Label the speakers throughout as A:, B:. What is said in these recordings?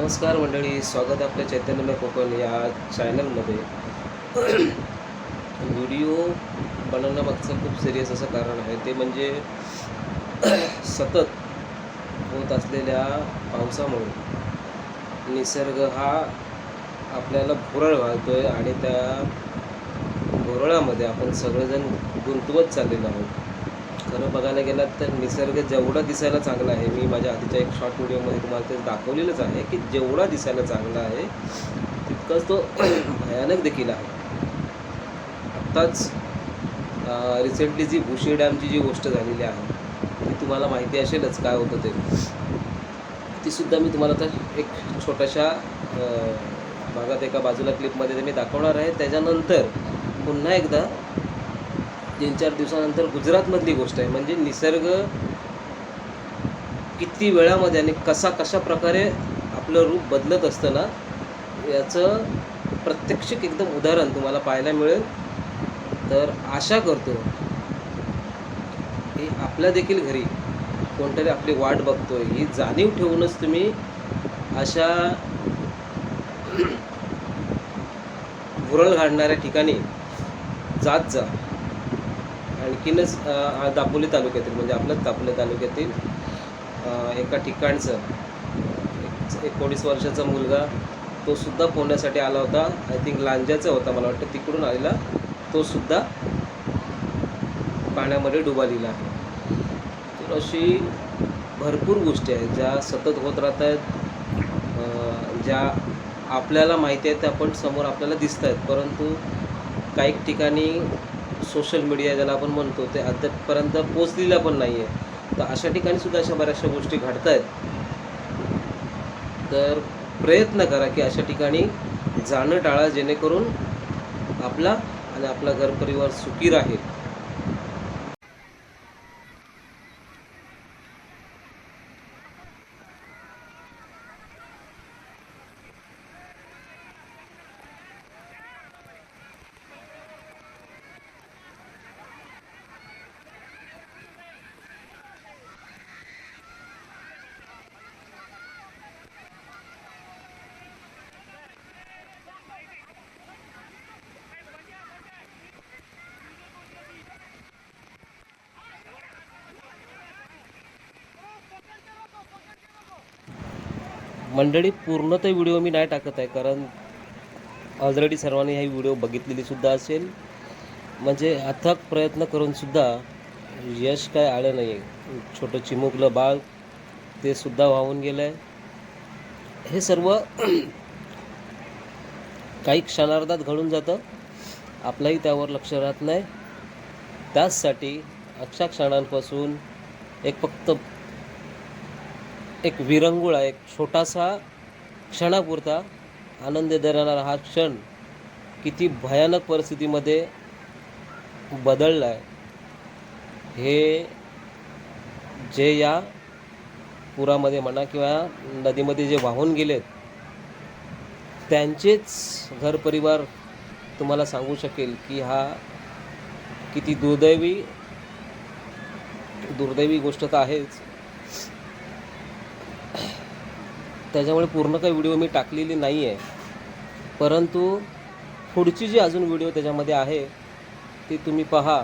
A: नमस्कार मंडळी स्वागत आपल्या चैतन्यमय कोकण या चॅनलमध्ये व्हिडिओ बनवण्यामागचं खूप सिरियस असं कारण आहे. ते म्हणजे सतत होत असलेल्या पावसामुळे निसर्ग हा आपल्याला भुरळ घालतो आहे आणि त्या भुरळामध्ये आपण सगळेजण गुंतवत चाललेलो आहोत. खरं बघायला गेलात तर निसर्ग जेवढा दिसायला चांगला आहे मी माझ्या आधीच्या एक शॉर्ट व्हिडिओमध्ये तुम्हाला ते दाखवलेलंच आहे की जेवढा दिसायला चांगला आहे तितकाच तो भयानक देखील आहे. आत्ताच रिसेंटली जी भुशी डॅमची जी गोष्ट झालेली आहे ती तुम्हाला माहिती असेलच काय होतं ते. तीसुद्धा मी तुम्हाला आता एक छोट्याशा भागात एका बाजूला क्लिपमध्ये ते मी दाखवणार आहे. त्याच्यानंतर पुन्हा एकदा तीन चार दिवसानंतर गुजरातमधली गोष्ट आहे. म्हणजे निसर्ग किती वेळामध्ये आणि कसा कशा प्रकारे आपलं रूप बदलत असतं ना याचं प्रत्यक्ष एकदम उदाहरण तुम्हाला पाहायला मिळेल. तर आशा करतो की आपल्या देखील घरी कोणतरी आपली वाट बघतोय. ही जाणीव ठेवूनच तुम्ही अशा भुरळ घालणाऱ्या ठिकाणी जात जा. आणखीनच दापोली तालुक्यातील म्हणजे आपल्याच दापोली तालुक्यातील एका ठिकाणचं एक एकोणीस वर्षाचा मुलगा तो सुद्धा पोहण्यासाठी आला होता. आय थिंक लांजाचा होता मला वाटतं. तिकडून आलेला तो सुद्धा पाण्यामध्ये डुबालेला आहे. तर अशी भरपूर गोष्टी आहेत ज्या सतत होत राहत आहेत. ज्या आपल्याला माहिती आहेत त्या पण समोर आपल्याला दिसत आहेत. परंतु काही ठिकाणी सोशल मीडिया ज्याला आपण म्हणतो ते अद्यापपर्यंत पोचलेला पण नाही आहे तर अशा ठिकाणी सुद्धा अशा बऱ्याचशा गोष्टी घडत आहेत तर प्रयत्न करा की अशा ठिकाणी जाणं टाळा जेणेकरून आपला आणि आपला घर परिवार सुखी राहील. मंडळी पूर्णतः व्हिडिओ मी नाही टाकत आहे कारण ऑलरेडी सर्वांनी हे व्हिडिओ बघितलेली सुद्धा असेल. म्हणजे अथक प्रयत्न करून सुद्धा यश काय आलं नाही आहे छोटं चिमुकलं बाळ ते सुद्धा वाहून गेलं आहे हे सर्व काही क्षणार्धात घडून जातं. आपलंही त्यावर लक्ष राहत नाही. त्याचसाठी अशा क्षणांपासून एक फक्त एक विरंगुळा एक छोटासा क्षणापुरता आनंद देणारा हा क्षण किती भयानक परिस्थितीमध्ये बदलला आहे हे जे या पुरामध्ये म्हणा किंवा नदीमध्ये जे वाहून गेलेत त्यांचेच घर परिवार तुम्हाला सांगू शकेल की हा किती दुर्दैवी दुर्दैवी गोष्ट तर आहेच. त्याच्यामुळे पूर्ण काही व्हिडिओ मी टाकलेली नाही आहे परंतु पुढची जी अजून व्हिडिओ त्याच्यामध्ये आहे ती तुम्ही पहा.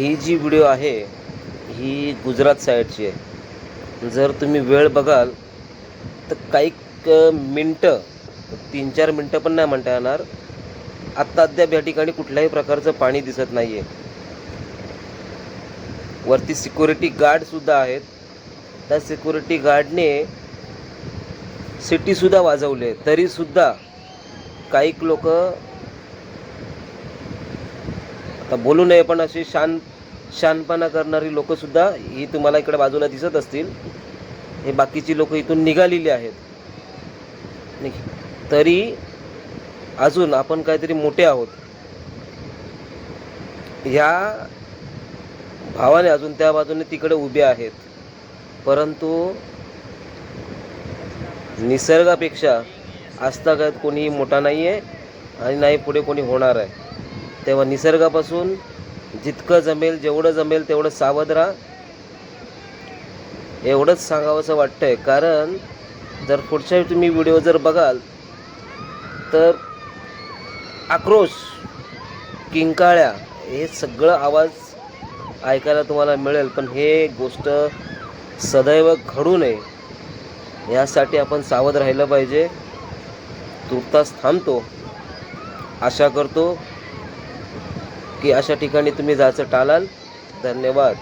A: ही जी व्हिडिओ आहे ही गुजरात साईडची आहे. जर तुम्ही वेळ बघाल तर काही मिनटं तीन चार मिनटं पण नाही म्हणता येणार. आत्ता अद्याप या ठिकाणी कुठल्याही प्रकारचं पाणी दिसत नाही आहे वरती सिक्युरिटी गार्डसुद्धा आहेत. त्या सिक्युरिटी गार्डने सिटीसुद्धा वाजवले. तरीसुद्धा काही लोक आता बोलू नये पण अशी शान शानपणा करणारी लोकंसुद्धा ही तुम्हाला इकडे बाजूला दिसत असतील. हे बाकीची लोक इथून निघालेली आहेत. तरी अजून आपण काहीतरी मोठे आहोत. ह्या भावाने अजून त्या बाजूने तिकडे उभे आहेत. परंतु निसर्गापेक्षा आजतागायत कोणीही मोठा नाही आहे आणि नाही पुढे कोणी होणार आहे. तेव्हा निसर्गापासून जितकं जमेल जेवढं जमेल तेवढं सावध राहा. एवढंच सांगावंसं वाटतंय. कारण जर पुढच्या वेळी तुम्ही व्हिडिओ जर बघाल तर आक्रोश किंकाळ्या हे सगळं आवाज ऐकायला तुम्हाला मिळेल. पण हे गोष्ट सदैव घडू नये. यासाठी आपण सावध राहिलं पाहिजे. तुर्तास थांबतो. आशा करतो की अशा ठिकाणी तुम्ही जायचं टाळाल. धन्यवाद.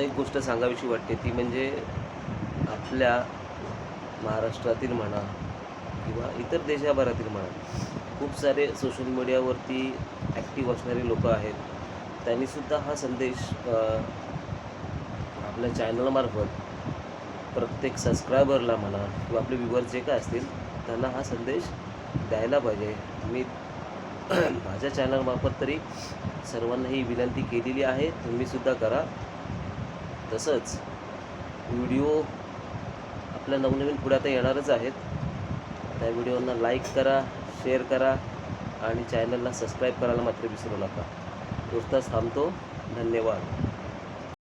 A: एक गोष्ट सांगावीशी वाटते ती म्हणजे आपल्या महाराष्ट्रातील म्हणा किंवा इतर देशाभरातील म्हणा खूप सारे सोशल मीडियावरती ॲक्टिव्ह असणारे लोक आहेत. त्यांनीसुद्धा हा संदेश आपल्या चॅनलमार्फत प्रत्येक सबस्क्रायबरला म्हणा किंवा आपले व्ह्युअर जे काय असतील त्यांना हा संदेश द्यायला पाहिजे. मी माझ्या चॅनलमार्फत तरी सर्वांना ही विनंती केलेली आहे. तुम्हीसुद्धा करा. तसंच व्हिडिओ आपल्या नवनवीन पुढे आता येणारच आहेत. त्या व्हिडिओना लाईक करा शेअर करा आणि चॅनलला सबस्क्राईब करायला मात्र विसरू नका. नुसताच थांबतो. धन्यवाद.